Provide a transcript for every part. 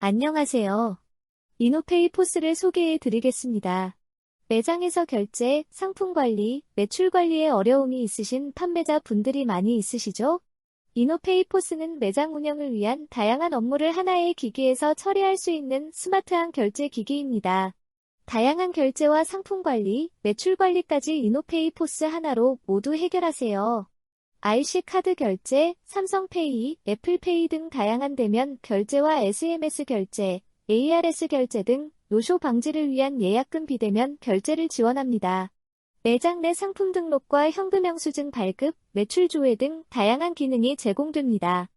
안녕하세요. 이노페이 포스를 소개해 드리겠습니다. 매장에서 결제, 상품 관리, 매출 관리에 어려움이 있으신 판매자 분들이 많이 있으시죠? 이노페이 포스는 매장 운영을 위한 다양한 업무를 하나의 기기에서 처리할 수 있는 스마트한 결제 기기입니다. 다양한 결제와 상품 관리, 매출 관리까지 이노페이 포스 하나로 모두 해결하세요. IC 카드 결제, 삼성페이, 애플페이 등 다양한 대면 결제와 SMS 결제, ARS 결제 등 노쇼 방지를 위한 예약금 비대면 결제를 지원합니다. 매장 내 상품 등록과 현금 영수증 발급, 매출 조회 등 다양한 기능이 제공됩니다.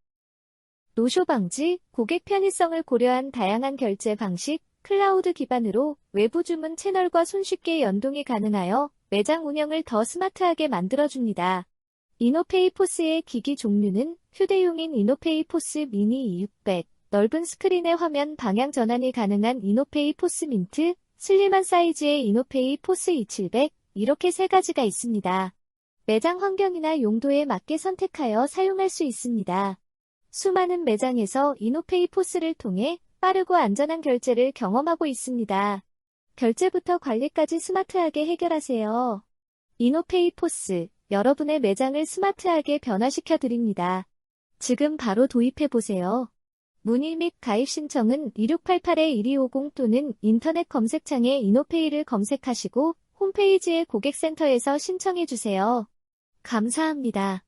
노쇼 방지, 고객 편의성을 고려한 다양한 결제 방식, 클라우드 기반으로 외부 주문 채널과 손쉽게 연동이 가능하여 매장 운영을 더 스마트하게 만들어줍니다. 이노페이 포스의 기기 종류는 휴대용인 이노페이 포스 미니 2600, 넓은 스크린의 화면 방향 전환이 가능한 이노페이 포스 민트, 슬림한 사이즈의 이노페이 포스 2700, 이렇게 세 가지가 있습니다. 매장 환경이나 용도에 맞게 선택하여 사용할 수 있습니다. 수많은 매장에서 이노페이 포스를 통해 빠르고 안전한 결제를 경험하고 있습니다. 결제부터 관리까지 스마트하게 해결하세요. 이노페이 포스, 여러분의 매장을 스마트하게 변화시켜 드립니다. 지금 바로 도입해 보세요. 문의 및 가입 신청은 2688-1250 또는 인터넷 검색창에 이노페이를 검색하시고 홈페이지의 고객센터에서 신청해 주세요. 감사합니다.